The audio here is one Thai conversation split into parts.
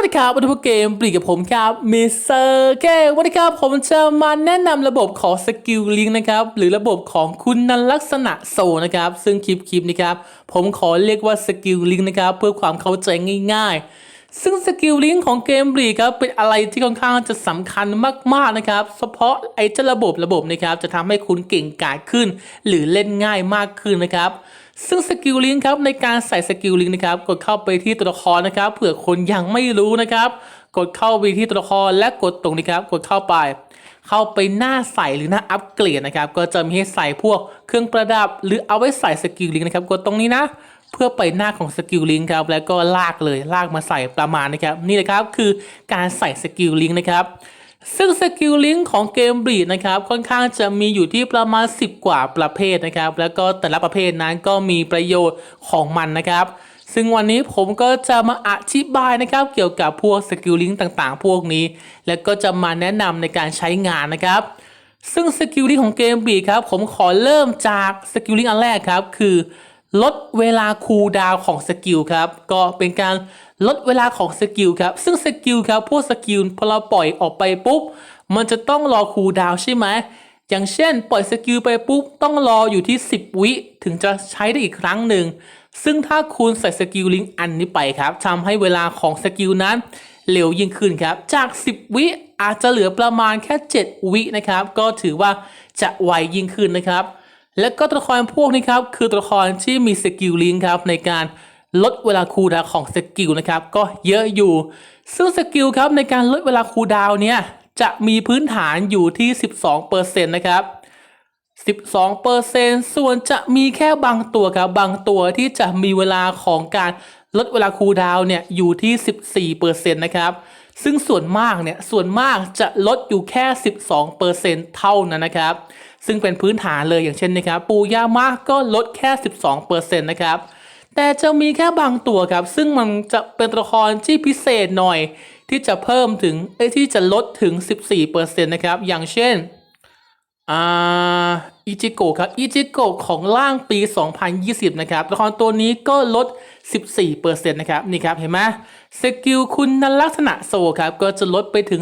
วัสดีครับวันนี้พวกเกมปลีกกับผมครับมิสเตอร์เกมวันนี้ครับผมจะมาแนะนำระบบของสกิลลิงนะครับ หรือระบบของคุณนันลักษณะโซนะครับ ซึ่งคลิปคลิปนี้ครับ ผมขอเรียกว่าสกิลลิงนะครับ เพื่อความเข้าใจง่าย ๆ ซึ่งสกิลลิงของเกมบลีกครับ เป็นอะไรที่ค่อนข้างจะสำคัญมากๆนะครับ เฉพาะไอ้เจ้าระบบระบบนะครับ จะทำให้คุณเก่งกาจขึ้น หรือเล่นง่ายมากขึ้นนะครับ ซึ่งสกิลลิงครับในการใส่สกิลลิงนะครับกดเข้าไปที่ตัวละครนะครับเผื่อคนยังไม่รู้นะครับ กดเข้าไปที่ตัวละครและกดตรงนี้ครับ กดเข้าไป เข้าไปหน้าใส่หรือหน้าอัปเกรดนะครับ ก็จะมีให้ใส่พวกเครื่องประดับ หรือเอาไว้ใส่สกิลลิงนะครับ กดตรงนี้นะ เพื่อไปหน้าของสกิลลิงครับแล้วก็ลากเลยลากมาใส่ประมาณนะครับ นี่เลยครับคือการใส่สกิลลิงนะครับ ซึ่งสกิลลิงก์ของเกมบรีดนะครับค่อนข้างจะมีอยู่ที่ประมาณ 10 กว่าประเภทนะครับ แล้วก็แต่ละประเภทนั้นก็มีประโยชน์ของมันนะครับ ซึ่งวันนี้ผมก็จะมาอธิบายนะครับ เกี่ยวกับพวกสกิลลิงก์ต่างๆ พวกนี้ แล้วก็จะมาแนะนำในการใช้งานนะครับ ซึ่งสกิลลิงก์ของเกมบีดครับผมขอเริ่มจากสกิลลิงก์อันแรกครับคือลดเวลาคูลดาวของสกิลครับ ก็เป็นการ ลดเวลาของสกิลครับ ซึ่งสกิลครับพวกสกิลพอเราปล่อยออกไปปุ๊บ มันจะต้องรอคูลดาวใช่ไหมอย่างเช่น ปล่อยสกิลไปปุ๊บ ต้องรออยู่ที่ 10 วิถึงจะใช้ได้อีกครั้งหนึ่ง ซึ่งถ้าคุณใส่สกิลลิงก์อันนี้ไปครับทำให้เวลาของสกิลนั้นเร็วยิ่งขึ้นครับ จาก 10 วิอาจจะเหลือประมาณแค่ 7 วินะครับ ก็ถือว่าจะไวยิ่งขึ้นนะครับ และก็ตัวละครพวกนี้ครับ คือตัวละครที่มีสกิลลิงก์ครับในการ ลดเวลาคูลดาวของสกิลนะครับก็เยอะอยู่ ซึ่งสกิลครับในการลดเวลาคูลดาวเนี่ยจะมีพื้นฐานอยู่ที่ 12%นะครับ 12%ส่วนจะมีแค่บางตัวครับบางตัวที่จะมีเวลาของการลดเวลาคูลดาวเนี่ยอยู่ที่ 14%นะครับ ซึ่งส่วนมากเนี่ยส่วนมากจะลดอยู่แค่ 12%เท่านั้นนะครับ ซึ่งเป็นพื้นฐานเลยอย่างเช่นนะครับ ปูยามะก็ลดแค่ 12%นะครับ แต่จะมีแค่บางตัวครับ ซึ่งมันจะเป็นตัวละครที่พิเศษหน่อย ที่จะเพิ่มถึงเอ้ที่จะลดถึง 14%นะครับ อย่างเช่นอ่าอิจิโกะครับอิจิโกะของล่างปี 2020 นะครับละครตัวนี้ก็ลด 14%นะครับนี่ครับเห็นไหมสกิลคุณลักษณะโซครับก็จะลดไปถึง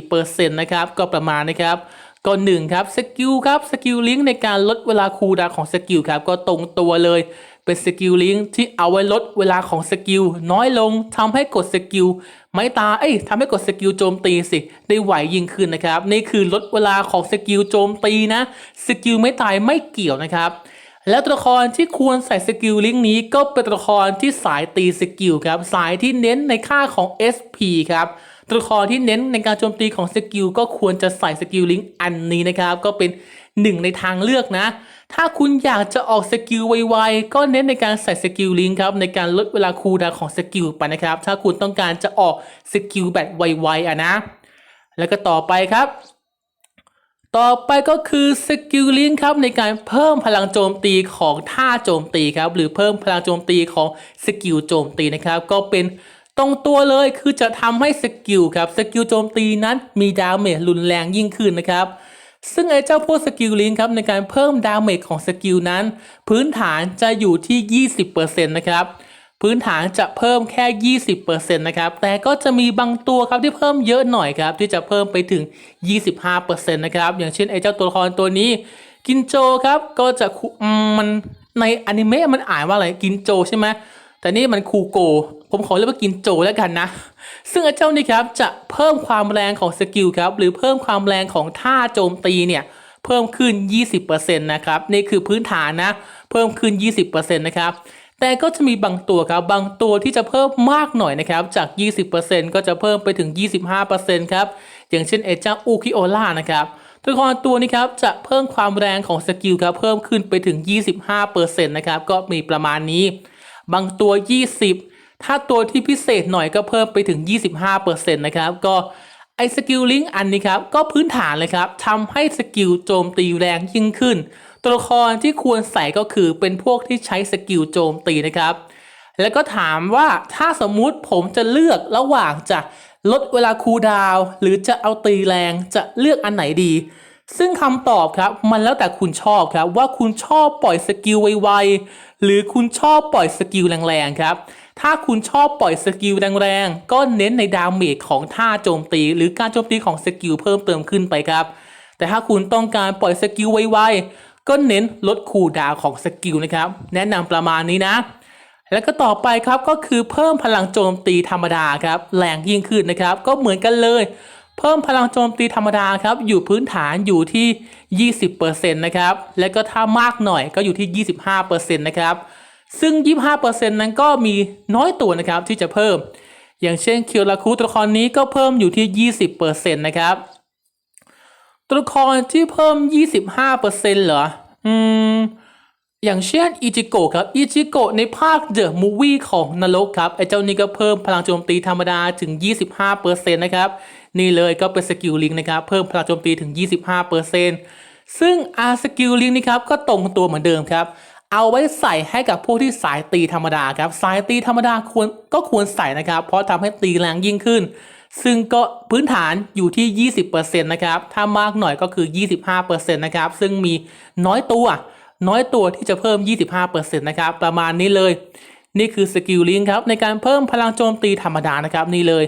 14%นะครับก็ประมาณนะครับก็หนึ่งครับสกิลครับสกิลลิงก์ในการลดเวลาคูลดาวของสกิลครับก็ตรงตัวเลย เป็นสกิลลิงก์ที่เอาไว้ลดเวลาของสกิลน้อยลงทำให้กดสกิลไม้ตา เอ้ยทำให้กดสกิลโจมตีสิ ได้ไหวยิ่งขึ้นนะครับ นี่คือลดเวลาของสกิลโจมตีนะ สกิลไม่ตายไม่เกี่ยวนะครับ แล้วตัวละครที่ควรใส่สกิลลิงก์นี้ก็เป็นตัวละครที่สายตีสกิลครับ สายที่เน้นในค่าของ SP ครับตัวละครที่เน้นในการโจมตีของสกิลก็ควรจะใส่สกิลลิงก์อันนี้นะครับ ก็เป็นหนึ่งในทางเลือกนะ ถ้าคุณอยากจะออกสกิลไวๆ ก็เน้นในการใส่สกิลลิงครับในการลดเวลาคูลดาวของสกิลไปนะครับ ถ้าคุณต้องการจะออกสกิลแบบไวๆอะนะ แล้วก็ต่อไปครับ ต่อไปก็คือสกิลลิงครับในการเพิ่มพลังโจมตีของท่าโจมตีครับ หรือเพิ่มพลังโจมตีของสกิลโจมตีนะครับ ก็เป็นตรงตัวเลยคือจะทำให้สกิลครับสกิลโจมตีนั้นมีดาเมจรุนแรงยิ่งขึ้นนะครับ ซึ่งไอ้เจ้าพวกสกิลลิงครับในการเพิ่มดาเมจของสกิลนั้น พื้นฐานจะอยู่ที่ 20%นะครับ พื้นฐานจะเพิ่มแค่ 20%นะครับ แต่ก็จะมีบางตัวครับที่เพิ่มเยอะหน่อยครับ ที่จะเพิ่มไปถึง 25%นะครับ อย่างเช่นไอ้เจ้าตัวละครตัวนี้ กินโจครับ ก็จะมันในอนิเมะมันอ่านว่าอะไร กินโจใช่ไหม แต่นี่มันคูโก ผมขอเรียกว่ากินโจแล้วกันนะ ซึ่งไอ้เจ้านี่ครับจะเพิ่มความแรงของสกิลครับ หรือเพิ่มความแรงของท่าโจมตีเนี่ยเพิ่มขึ้น 20%นะครับ นี่คือพื้นฐานนะ เพิ่มขึ้น 20%นะครับ แต่ก็จะมีบางตัวครับ บางตัวที่จะเพิ่มมากหน่อยนะครับ จาก 20%ก็จะเพิ่มไปถึง 25%ครับ อย่างเช่นเอเจ้าอูคิโอล่านะครับตัวละครตัวนี้ครับจะเพิ่มความแรงของสกิลครับ เพิ่มขึ้นไปถึง 25%นะครับ ก็มีประมาณนี้ บางตัว 20 ถ้าตัวที่พิเศษหน่อยก็เพิ่มไปถึง 25%นะครับ ก็ไอสกิลลิงก์อันนี้ครับ ก็พื้นฐานเลยครับทำให้สกิลโจมตีแรงยิ่งขึ้น ตัวละครที่ควรใส่ก็คือเป็นพวกที่ใช้สกิลโจมตีนะครับ แล้วก็ถามว่าถ้าสมมุติผมจะเลือกระหว่างจะลดเวลาคูลดาวหรือจะเอาตีแรงจะเลือกอันไหนดี ซึ่งคำตอบครับ มันแล้วแต่คุณชอบครับว่าคุณชอบปล่อยสกิลไวๆ หรือคุณชอบปล่อยสกิลแรงๆครับถ้าคุณชอบปล่อยสกิลแรงๆ ก็เน้นในดาเมจของท่าโจมตี หรือการโจมตีของสกิลเพิ่มเติมขึ้นไปครับ แต่ถ้าคุณต้องการปล่อยสกิลไวๆ ก็เน้นลดคูดาวของสกิลนะครับ แนะนำประมาณนี้นะ แล้วก็ต่อไปครับก็คือเพิ่มพลังโจมตีธรรมดาครับ แรงยิ่งขึ้นนะครับ ก็เหมือนกันเลย เพิ่มพลังโจมตีธรรมดาครับ อยู่พื้นฐานอยู่ที่ 20%นะครับ แล้วก็ถ้ามากหน่อยก็อยู่ที่ 25%นะครับ ซึ่ง 25%นั้นก็มีน้อยตัวนะครับที่จะเพิ่ม อย่างเช่นเคียวราคุตัวละครนี้ก็เพิ่มอยู่ที่ 20%นะครับ ตัวละครที่เพิ่ม 25%เหรอ อืม อย่างเช่นอิจิโกะครับอิจิโกะในภาคเดอะมูวี่ของนรกครับ ไอเจ้านี้ก็เพิ่มพลังโจมตีธรรมดาถึง 25%นะครับ นี่เลยก็เป็นสกิลลิงนะครับ เพิ่มพลังโจมตีถึง 25%ซึ่งอาสกิลลิงนี่ครับ ก็ตรงตัวเหมือนเดิมครับ เอาไว้ใส่ให้กับพวกที่สายตีธรรมดาครับ สายตีธรรมดาควรก็ควรใส่นะครับ เพราะทำให้ตีแรงยิ่งขึ้น ซึ่งก็พื้นฐานอยู่ที่ 20%นะครับถ้ามากหน่อยก็คือ 25%นะครับซึ่งมีน้อยตัว น้อยตัวที่จะเพิ่ม 25%นะครับ ประมาณนี้เลย นี่คือสกิลลิงครับในการเพิ่มพลังโจมตีธรรมดานะครับนี่เลย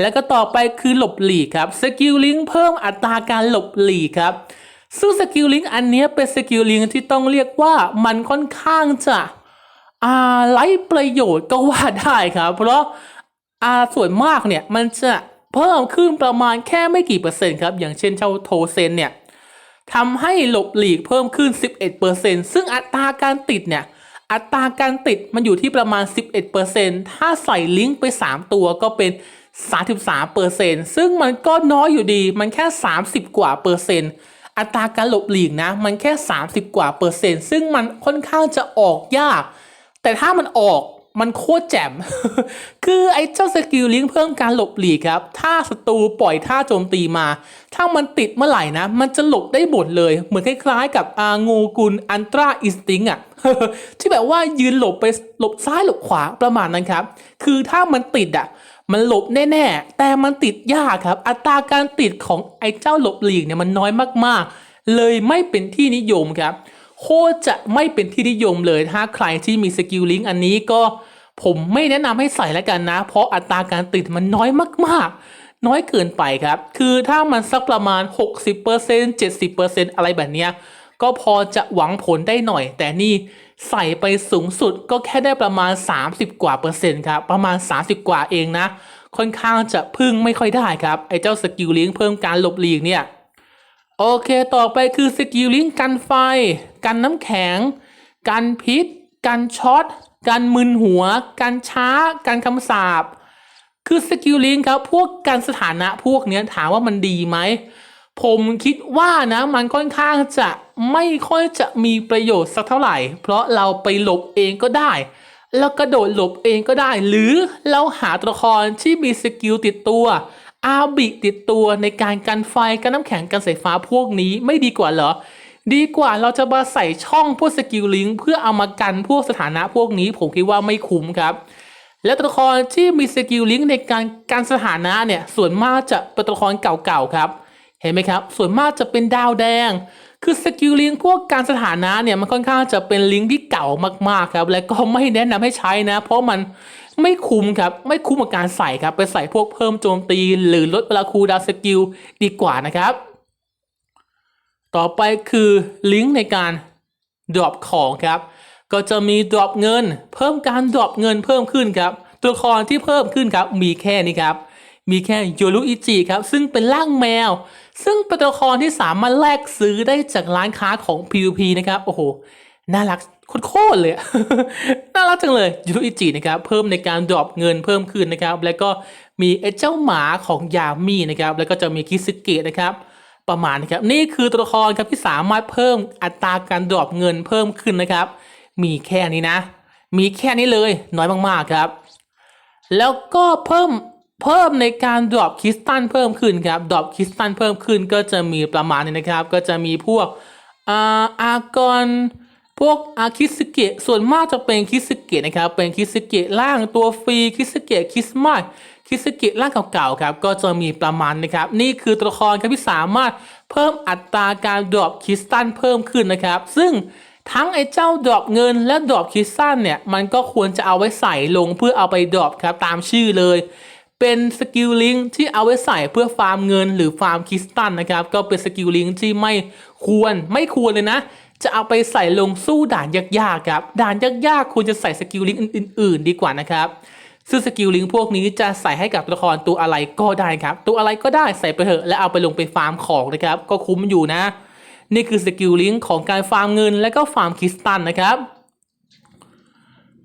แล้วก็ต่อไปคือหลบหลีกครับสกิลลิงเพิ่มอัตราการหลบหลีกครับซึ่งสกิลลิงอันนี้เป็นสกิลลิงที่ต้องเรียกว่ามันค่อนข้างจะอ่าไร้ประโยชน์ก็ว่าได้ครับ เพราะอ่าส่วนมากเนี่ยมันจะเพิ่มขึ้นประมาณแค่ไม่กี่เปอร์เซ็นต์ครับ อย่างเช่นเจ้าโทเซนเนี่ย ทำให้หลบหลีกเพิ่มขึ้น 11%ซึ่งอัตราการติดเนี่ย อัตราการติดมันอยู่ที่ประมาณ 11%ถ้าใส่ลิงก์ไป 3 ตัวก็เป็น 33%ซึ่งมันก็น้อยอยู่ดี มันแค่ 30 กว่าเปอร์เซ็นต์ อัตราการหลบหลีกนะ มันแค่ 30 กว่าเปอร์เซ็นต์ ซึ่งมันค่อนข้างจะออกยาก แต่ถ้ามันออก มันโคตรแจ่ม คือไอ้เจ้าสกิลลิงเพิ่มการหลบหลีกครับ ถ้าศัตรูปล่อยท่าโจมตีมา ถ้ามันติดเมื่อไหร่นะ มันจะหลบได้หมดเลย เหมือนคล้ายๆ กับอางูกุลอันตราอินสติ้งอะที่แบบว่ายืนหลบไปหลบซ้ายหลบขวาประมาณนั้นครับ คือถ้ามันติดอะมันหลบแน่ ๆ แต่มันติดยากครับ อัตราการติดของไอ้เจ้าหลบหลีกเนี่ยมันน้อยมากๆ เลยไม่เป็นที่นิยมครับ โคตรจะไม่เป็นที่นิยมเลยถ้าใครที่มีสกิลลิงก์อันนี้ก็ผมไม่แนะนำให้ใส่แล้วกันนะ เพราะอัตราการติดมันน้อยมากๆ น้อยเกินไปครับ คือถ้ามันสักประมาณ 60% 70%อะไรแบบเนี้ยก็พอจะหวังผลได้หน่อย แต่นี่ใส่ไปสูงสุดก็แค่ได้ประมาณ 30 กว่าเปอร์เซ็นต์ครับ ประมาณ 30 กว่าเองนะ ค่อนข้างจะพึ่งไม่ค่อยได้ครับ ไอ้เจ้าสกิลลิงเพิ่มการหลบหลีกเนี่ย โอเค ต่อไปคือสกิลลิงกันไฟ กันน้ำแข็ง กันพิษ กันช็อต กันมึนหัว กันช้า กันคำสาปคือสกิลลิงครับ พวกการสถานะพวกเนี้ยถามว่ามันดีไหม ผมคิดว่านะมันค่อนข้างจะไม่ค่อยจะมีประโยชน์สักเท่าไหร่ เพราะเราไปหลบเองก็ได้แล้วกระโดดหลบเองก็ได้ หรือเราหาตัวละครที่มีสกิลติดตัว อาบิติดตัวในการกันไฟกันน้ำแข็งกันสายฟ้าพวกนี้ไม่ดีกว่าเหรอ ดีกว่าเราจะมาใส่ช่องพวกสกิลลิงเพื่อเอามากันพวกสถานะพวกนี้ ผมคิดว่าไม่คุ้มครับ และตัวละครที่มีสกิลลิงในการการสถานะเนี่ยส่วนมากจะเป็นตัวละครเก่าๆครับ เห็นไหมครับ ส่วนมากจะเป็นดาวแดง คือสกิลลิงพวกการสถานะเนี่ยมันค่อนข้างจะเป็นลิงที่เก่ามากๆครับ และก็ไม่แนะนำให้ใช้นะ เพราะมันไม่คุ้มครับ ไม่คุ้มกับการใส่ครับ ไปใส่พวกเพิ่มโจมตี หรือลดเวลาคูดาวสกิลดีกว่านะครับ ต่อไปคือลิงก์ในการดรอปของครับ ก็จะมีดรอปเงิน เพิ่มการดรอปเงินเพิ่มขึ้นครับ ตัวละครที่เพิ่มขึ้นครับ มีแค่นี้ครับ มีแค่โยรุอิจิครับ ซึ่งเป็นร่างแมว ซึ่งเป็นตัวละครที่สามารถแลกซื้อได้จากร้านค้าของ PVP นะครับ โอ้โห น่ารักโคตรเลย น่ารักจังเลยยูรุอิจินะครับ เพิ่มในการดรอปเงินเพิ่มขึ้นนะครับ แล้วก็มีไอ้เจ้าหมาของยามีนะครับ แล้วก็จะมีคิสเกะนะครับ ประมาณนะครับนี่คือตัวละครครับที่สามารถเพิ่มอัตราการดรอปเงินเพิ่มขึ้นนะครับ มีแค่นี้นะ มีแค่นี้เลยน้อยมากๆครับ แล้วก็เพิ่มเพิ่มในการดรอปคริสตัลเพิ่มขึ้นครับดรอปคริสตัลเพิ่มขึ้นก็จะมีประมาณนี้นะครับ ก็จะมีพวกอาอากอนพวกอาคิสเกะส่วนมากจะเป็นคิสเกะนะครับเป็นคิสเกะล่างตัวฟรีคิสเกะคริสต์มาส คิสกะร่างเก่าๆครับก็จะมีประมาณนะครับ นี่คือตัวละครครับที่สามารถเพิ่มอัตราการดรอปคริสตัลเพิ่มขึ้นนะครับ ซึ่งทั้งไอ้เจ้าดรอปเงินและดรอปคิสตันเนี่ยมันก็ควรจะเอาไว้ใส่ลงเพื่อเอาไปดรอปครับตามชื่อเลย เป็นสกิลลิงที่เอาไว้ใส่เพื่อฟาร์มเงินหรือฟาร์มคริสตันนะครับก็เป็นสกิลลิงที่ไม่ควรไม่ควรเลยนะจะเอาไปใส่ลงสู้ด่านยากๆครับ ด่านยากๆควรจะใส่สกิลลิงอื่น ๆ ดีกว่านะครับ ซึ่งสกิลลิงพวกนี้จะใส่ให้กับตัวละครตัวอะไรก็ได้ครับ ตัวอะไรก็ได้ใส่ไปเถอะ และเอาไปลงไปฟาร์มของนะครับ ก็คุ้มอยู่นะ นี่คือสกิลลิงของการฟาร์มเงิน และก็ฟาร์มคริสตันนะครับ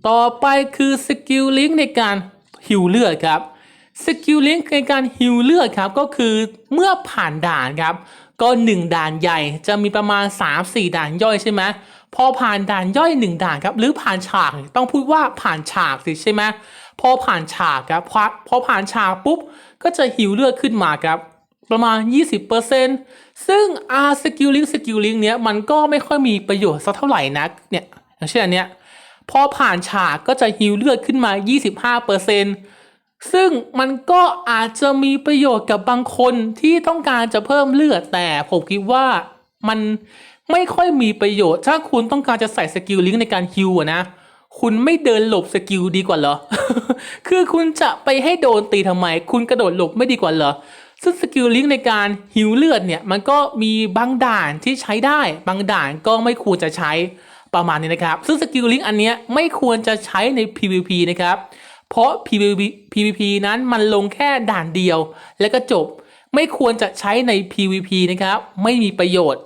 ต่อไปคือสกิลลิงในการฮิวเลือดครับสกิลลิงในการฮิวเลือดครับก็คือเมื่อผ่านด่านครับก็ 1 ด่านใหญ่จะมีประมาณ 3-4 ด่านย่อยใช่ไหมพอผ่านด่านย่อย 1 ด่านครับหรือผ่านฉากต้องพูดว่าผ่านฉากสิใช่ไหม พอผ่านฉากครับพอพอผ่านฉากปุ๊บ ก็จะฮิวเลือดขึ้นมาครับ ประมาณ 20%ซึ่งอาสกิลลิงสกิลลิงเนี้ยมันก็ไม่ค่อยมีประโยชน์สักเท่าไหร่นักเนี่ยอย่างเช่นอันเนี้ยพอผ่านฉากก็จะฮิวเลือดขึ้นมา 25%ซึ่งมันก็อาจจะมีประโยชน์กับบางคนที่ต้องการจะเพิ่มเลือดแต่ผมคิดว่ามันไม่ค่อยมีประโยชน์ ถ้าคุณต้องการจะใส่สกิลลิงในการฮิวอะนะ คุณไม่เดินหลบสกิลดีกว่าเหรอ คือคุณจะไปให้โดนตีทำไม คุณกระโดดหลบไม่ดีกว่าเหรอ ซึ่งสกิลลิงในการฮิวเลือดเนี่ย มันก็มีบางด่านที่ใช้ได้ บางด่านก็ไม่ควรจะใช้ประมาณนี้นะครับ ซึ่งสกิลลิงอันเนี้ยไม่ควรจะใช้ใน PVP นะครับ เพราะ PVP, PVP นั้นมันลงแค่ด่านเดียว แล้วก็จบ ไม่ควรจะใช้ใน PVP นะครับ ไม่มีประโยชน์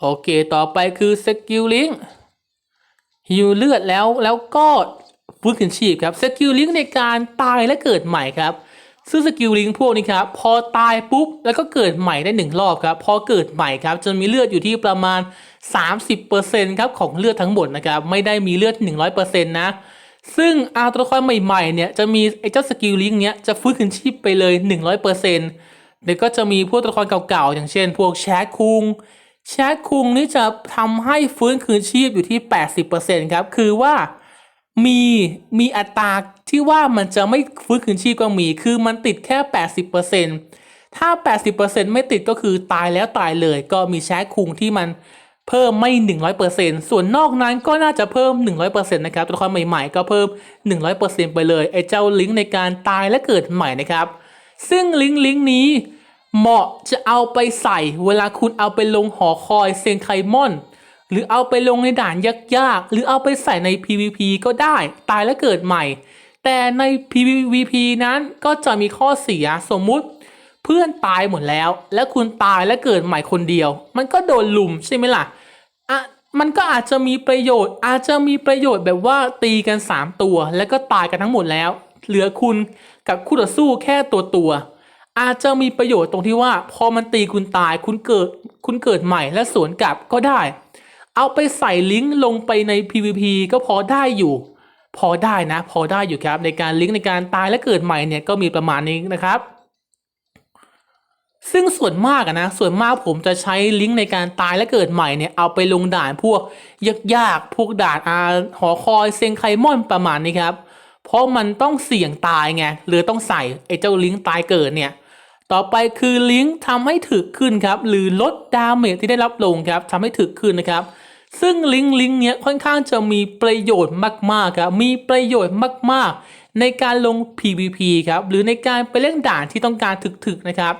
โอเค ต่อไปคือสกิลลิง ฮิวเลือดแล้วแล้วก็ฟื้นคืนชีพครับสกิลลิงก์ในการตายและเกิดใหม่ครับ ซึ่งสกิลลิงก์พวกนี้ครับพอตายปุ๊บแล้วก็เกิดใหม่ได้หนึ่งรอบครับ พอเกิดใหม่ครับจะมีเลือดอยู่ที่ประมาณ 30%ครับของเลือดทั้งหมดนะครับไม่ได้มีเลือด 100%นะซึ่งอาตัวละครใหม่ๆเนี่ยจะมีไอ้เจ้าสกิลลิงก์เนี้ยจะฟื้นคืนชีพไปเลย 100%เดี๋ยวก็จะมีพวกตัวละครเก่าๆ อย่างเช่น พวกแชทคุง แชทคุงนี่จะทำให้ฟื้นคืนชีพอยู่ที่ 80%ครับ คือว่ามีมีอัตราที่ว่ามันจะไม่ฟื้นคืนชีพก็มี คือมันติดแค่ 80%ถ้า 80%ไม่ติดก็คือตายแล้วตายเลย ก็มีแชทคุงที่มันเพิ่มไม่ 100%ส่วนนอกนั้นก็น่าจะเพิ่ม 100%นะครับ ตัวละครใหม่ๆ ก็เพิ่ม 100%ไปเลย ไอ้เจ้าลิงก์ในการตายและเกิดใหม่นะครับ ซึ่งลิงก์ลิงก์นี้ เหมาะจะเอาไปใส่เวลาคุณเอาไปลงหอคอยเซนไคมอน หรือเอาไปลงในด่านยากๆ หรือเอาไปใส่ใน PVP ก็ได้ตายแล้วเกิดใหม่ แต่ใน PVP นั้นก็จะมีข้อเสียสมมุติ เพื่อนตายหมดแล้ว และคุณตายและเกิดใหม่คนเดียว มันก็โดนลุมใช่ไหมล่ะอะมันก็อาจจะมีประโยชน์ อาจจะมีประโยชน์แบบว่าตีกัน 3 ตัว แล้วก็ตายกันทั้งหมดแล้ว เหลือคุณกับคู่ต่อสู้แค่ตัวตัว อาจจะมีประโยชน์ตรงที่ว่า พอมันตีคุณตายคุณเกิดคุณเกิดใหม่และสวนกลับก็ได้ เอาไปใส่ลิงก์ลงไปใน PVP ก็พอได้อยู่ พอได้นะ พอได้อยู่ครับ ในการลิงก์ในการตายและเกิดใหม่เนี่ยก็มีประมาณนี้นะครับ ซึ่งส่วนมากนะส่วนมากผมจะใช้ลิงก์ในการตายและเกิดใหม่เนี่ยเอาไปลงด่านพวกยากๆพวกด่านอาหอคอยเซงไคมอนประมาณนี้ครับ เพราะมันต้องเสี่ยงตายไงหรือต้องใส่ไอ้เจ้าลิงก์ตายเกิดเนี่ย ต่อไปคือลิงก์ทำให้ถึกขึ้นครับหรือลดดาเมจที่ได้รับลงครับทำให้ถึกขึ้นนะครับ ซึ่งลิงก์ลิงก์เนี้ยค่อนข้างจะมีประโยชน์มากๆครับมีประโยชน์มากๆ ในการลง PVP ครับหรือในการไปเล่นด่านที่ต้องการถึกๆนะครับ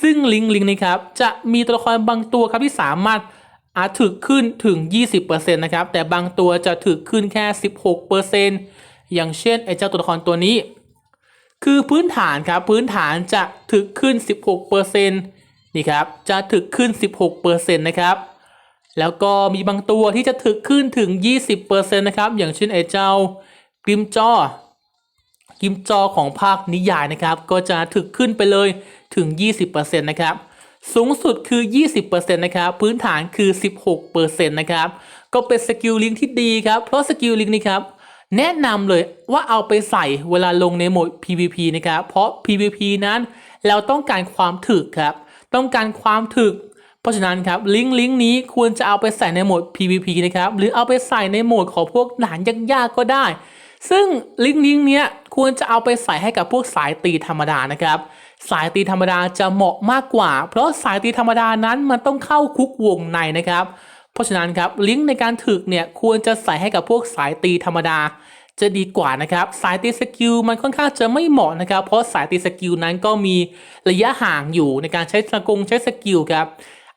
ซึ่งลิงก์ลิงก์นี้ครับจะมีตัวละครบางตัวครับที่สามารถอาจถึกขึ้นถึง 20%นะครับแต่บางตัวจะถึกขึ้นแค่ 16%อย่างเช่นไอ้เจ้าตัวละครตัวนี้ คือพื้นฐานครับพื้นฐานจะถึกขึ้น 16%นี่ครับจะถึกขึ้น 16%นะครับแล้วก็มีบางตัวที่จะถึกขึ้นถึง 20%นะครับอย่างเช่นไอ้เจ้ากิมจอกิมจอของภาคนิยายนะครับก็จะถึกขึ้นไปเลยถึง 20%นะครับสูงสุดคือ 20%นะครับพื้นฐานคือ 16%นะครับก็เป็นสกิลลิงที่ดีครับเพราะสกิลลิงนี้ครับ แนะนำเลยว่าเอาไปใส่เวลาลงในโหมด PVP นะครับ เพราะ PVP นั้นเราต้องการความถึกครับ ต้องการความถึก เพราะฉะนั้นครับลิงก์ลิงก์นี้ควรจะเอาไปใส่ในโหมด PVP นะครับ หรือเอาไปใส่ในโหมดของพวกด่านยากๆก็ได้ ซึ่งลิงก์ลิงก์เนี้ยควรจะเอาไปใส่ให้กับพวกสายตีธรรมดานะครับ สายตีธรรมดาจะเหมาะมากกว่า เพราะสายตีธรรมดานั้นมันต้องเข้าคุกวงในนะครับ เพราะฉะนั้นครับลิงก์ในการถึกเนี่ยควรจะใส่ให้กับพวกสายตีธรรมดา จะดีกว่านะครับสายตีสกิลมันค่อนข้างจะไม่เหมาะนะครับ เพราะสายตีสกิลนั้นก็มีระยะห่างอยู่ในการใช้สกงใช้สกิลครับ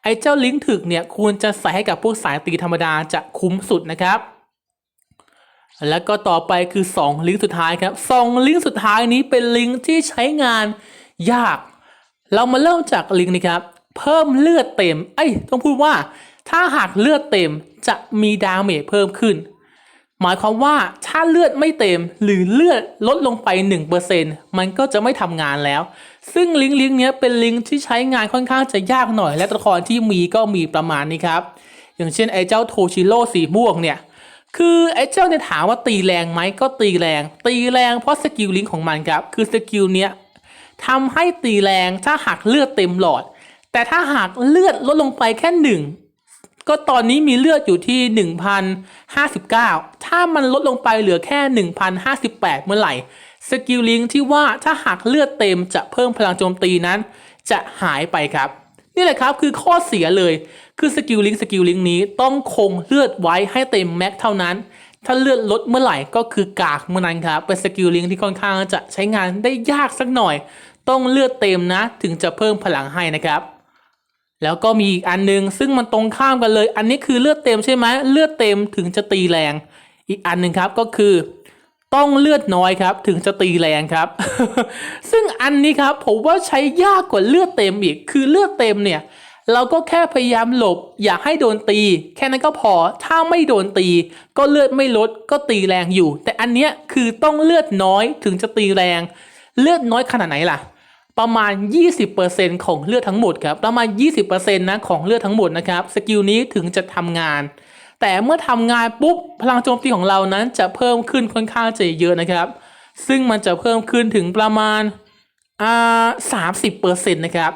ไอ้เจ้าลิงก์ถึกเนี่ยควรจะใส่ให้กับพวกสายตีธรรมดาจะคุ้มสุดนะครับ แล้วก็ต่อไปคือ 2 ลิงก์สุดท้ายครับสองลิงก์สุดท้ายนี้เป็นลิงก์ที่ใช้งานยาก เรามาเริ่มจากลิงก์นี้ครับ เพิ่มเลือดเต็มเอ้ยต้องพูดว่าถ้าหากเลือดเต็มจะมีดาเมจเพิ่มขึ้น หมายความว่าถ้าเลือดไม่เต็มหรือเลือดลดลงไป 1%มันก็จะไม่ทำงานแล้ว ซึ่งลิงก์ลิงก์นี้เป็นลิงก์ที่ใช้งานค่อนข้างจะยากหน่อย และตัวละครที่มีก็มีประมาณนี้ครับ อย่างเช่นไอ้เจ้าโทชิโร่สีม่วงเนี่ย คือไอ้เจ้าเนี่ยถามว่าตีแรงไหมก็ตีแรง ตีแรงเพราะสกิลลิงก์ของมันครับ คือสกิลเนี้ยทำให้ตีแรงถ้าหากเลือดเต็มหลอด แต่ถ้าหากเลือดลดลงไปแค่หนึ่ง ก็ตอนนี้มีเลือดอยู่ที่ 1,059 ถ้ามันลดลงไปเหลือแค่ 1,058 เมื่อไหร่ สกิลลิงที่ว่าถ้าหากเลือดเต็มจะเพิ่มพลังโจมตีนั้น จะหายไปครับ นี่แหละครับคือข้อเสียเลย คือสกิลลิงสกิลลิงนี้ต้องคงเลือดไว้ให้เต็มแม็กเท่านั้น ถ้าเลือดลดเมื่อไหร่ก็คือกากเมื่อนั้นครับเป็นสกิลลิงที่ค่อนข้างจะใช้งานได้ยากสักหน่อย ต้องเลือดเต็มนะ ถึงจะเพิ่มพลังให้นะครับ แล้วก็มีอีกอันนึงซึ่งมันตรงข้ามกันเลย อันนี้คือเลือดเต็มใช่ไหมเลือดเต็มถึงจะตีแรง อีกอันหนึ่งครับก็คือ ต้องเลือดน้อยครับ ถึงจะตีแรงครับ ซึ่งอันนี้ครับผมว่าใช้ยากกว่าเลือดเต็มอีก คือเลือดเต็มเนี่ย เราก็แค่พยายามหลบ อย่าให้โดนตี แค่นั้นก็พอถ้าไม่โดนตี ก็เลือดไม่ลดก็ตีแรงอยู่ แต่อันเนี้ยคือต้องเลือดน้อยถึงจะตีแรง เลือดน้อยขนาดไหนล่ะ ประมาณ 20%ของเลือดทั้งหมดครับประมาณ 20%นะของเลือดทั้งหมดนะครับสกิลนี้ถึงจะทำงาน แต่เมื่อทำงานปุ๊บพลังโจมตีของเรานั้นจะเพิ่มขึ้นค่อนข้างจะเยอะนะครับ ซึ่งมันจะเพิ่มขึ้นถึงประมาณอ่า30%นะครับ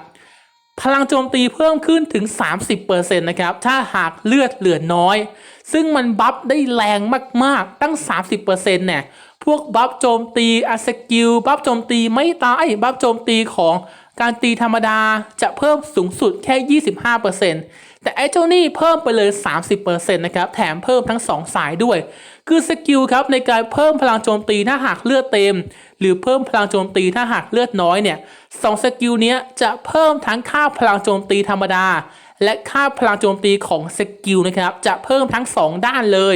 พลังโจมตีเพิ่มขึ้นถึง 30%นะครับ ถ้าหากเลือดเหลือน้อย ซึ่งมันบัฟได้แรงมากๆ ตั้ง 30%เนี่ย พวกบัฟโจมตีอะสกิล บัฟโจมตีไม่ตาย บัฟโจมตีของการตีธรรมดาจะเพิ่มสูงสุดแค่ 25%แต่ไอ้เจ้านี่เพิ่มไปเลย 30%นะครับ แถมเพิ่มทั้ง 2 สายด้วย คือสกิลครับในการเพิ่มพลังโจมตีถ้าหากเลือดเต็ม หรือเพิ่มพลังโจมตีถ้าหากเลือดน้อยเนี่ยสองสกิลนี้จะเพิ่มทั้งค่าพลังโจมตีธรรมดา และค่าพลังโจมตีของสกิลนะครับจะเพิ่มทั้ง 2 ด้านเลย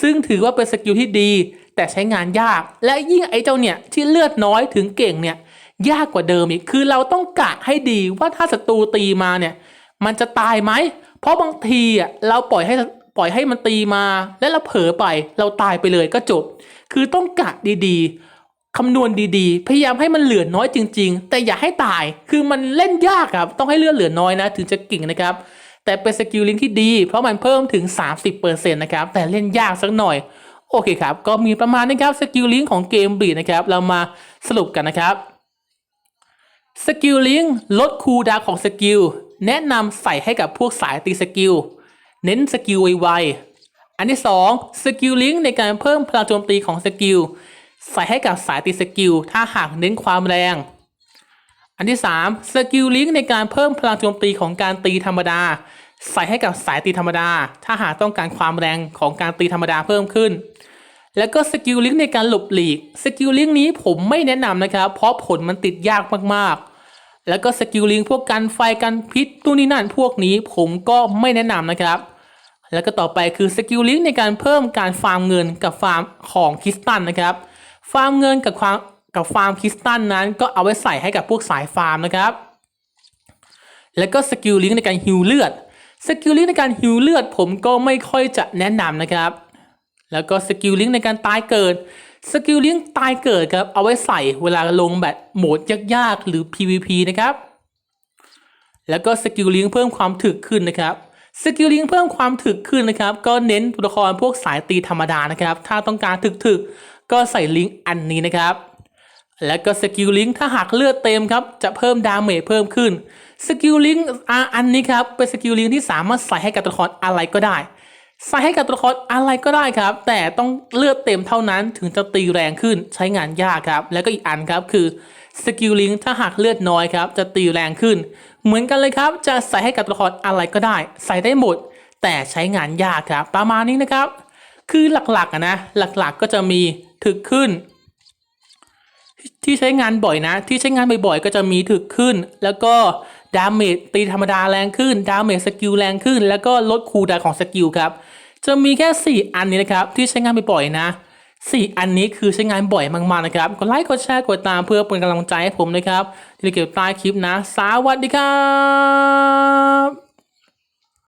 ซึ่งถือว่าเป็นสกิลที่ดี แต่ใช้งานยาก และยิ่งไอ้เจ้าเนี่ยที่เลือดน้อยถึงเก่งเนี่ยยากกว่าเดิมอีก คือเราต้องกะให้ดีว่าถ้าศัตรูตีมาเนี่ย มันจะตายไหม เพราะบางทีอะเราปล่อยให้ ปล่อยให้มันตีมาแล้วเราเผลอไปเราตายไปเลยก็จบ คือต้องกะดีๆคำนวณดีๆ พยายามให้มันเหลือน้อยจริง ๆ แต่อย่าให้ตายคือมันเล่นยากครับ ต้องให้เลือดเหลือน้อยนะ ถึงจะเก่งนะครับ แต่เป็นสกิลลิงที่ดี เพราะมันเพิ่มถึง 30%นะครับแต่เล่นยากสักหน่อย โอเคครับ ก็มีประมาณนี้ครับสกิลลิงของเกมบีนะครับ เรามาสรุปกันนะครับสกิลลิงลดคูลดาวของสกิลแนะนำใส่ให้กับพวกสายตีสกิล เน้นสกิลไวๆอันที่2สกิลลิงในการเพิ่มพลังโจมตีของสกิลใส่ให้กับสายตีสกิลถ้าหากเน้นความแรง อันที่3สกิลลิงในการเพิ่มพลังโจมตีของการตีธรรมดา ใส่ให้กับสายตีธรรมดา ถ้าหากต้องการความแรงของการตีธรรมดาเพิ่มขึ้น แล้วก็สกิลลิงก์ในการหลบหลีกสกิลลิงก์นี้ผมไม่แนะนำนะครับ เพราะผลมันติดยากมากๆ แล้วก็สกิลลิงก์พวกกันไฟกันพิษตู้นี้นั่นพวกนี้ผมก็ไม่แนะนำนะครับ แล้วก็ต่อไปคือสกิลลิงในการเพิ่มการฟาร์มเงินกับฟาร์มของคริสตัลนะครับ ฟาร์มเงินกับความกับฟาร์มคริสตัลนั้นก็เอาไว้ใส่ให้กับพวกสายฟาร์มนะครับ แล้วก็สกิลลิงในการฮิวเลือด สกิลลิงในการฮิวเลือดผมก็ไม่ค่อยจะแนะนำนะครับ แล้วก็สกิลลิงในการตายเกิด สกิลลิงตายเกิดครับเอาไว้ใส่เวลาลงแบบโหมดยากๆหรือ PVP นะครับ แล้วก็สกิลลิงเพิ่มความถึกขึ้นนะครับ สกิลลิงเพิ่มความถึกขึ้นนะครับ ก็เน้นตัวละครพวกสายตีธรรมดานะครับ ถ้าต้องการถึกๆ ก็ใส่ลิงก์อันนี้นะครับ และก็สกิลลิงถ้าหากเลือดเต็มครับจะเพิ่มดาเมจเพิ่มขึ้นสกิลลิงอันนี้ครับเป็นสกิลลิงที่สามารถใส่ให้กับตัวละครอะไรก็ได้ ใส่ให้กับตัวละครอะไรก็ได้ครับ แต่ต้องเลือดเต็มเท่านั้นถึงจะตีแรงขึ้นใช้งานยากครับ แล้วก็อีกอันครับคือสกิลลิงถ้าหากเลือดน้อยครับ จะตีแรงขึ้น เหมือนกันเลยครับ จะใส่ให้กับตัวละครอะไรก็ได้ ใส่ได้หมด แต่ใช้งานยากครับ ประมาณนี้นะครับ คือหลักๆะนะ หลักๆก็จะมีถึกขึ้น ที่ใช้งานบ่อยนะ ที่ใช้งานบ่อยๆก็จะมีถึกขึ้น แล้วก็ดาเมจตีธรรมดาแรงขึ้นดาเมจสกิลแรงขึ้น แล้วก็ลดคูลดาวน์ของสกิลครับ จะมีแค่ 4 อันนี้นะครับที่ใช้งานบ่อยๆนะ 4 อันนี้คือใช้งานบ่อยมากๆนะครับ กดไลค์ กดแชร์ กดตามเพื่อเป็นกำลังใจให้ผมนะครับที่เกี่ยวใต้คลิปนะ สวัสดีครับ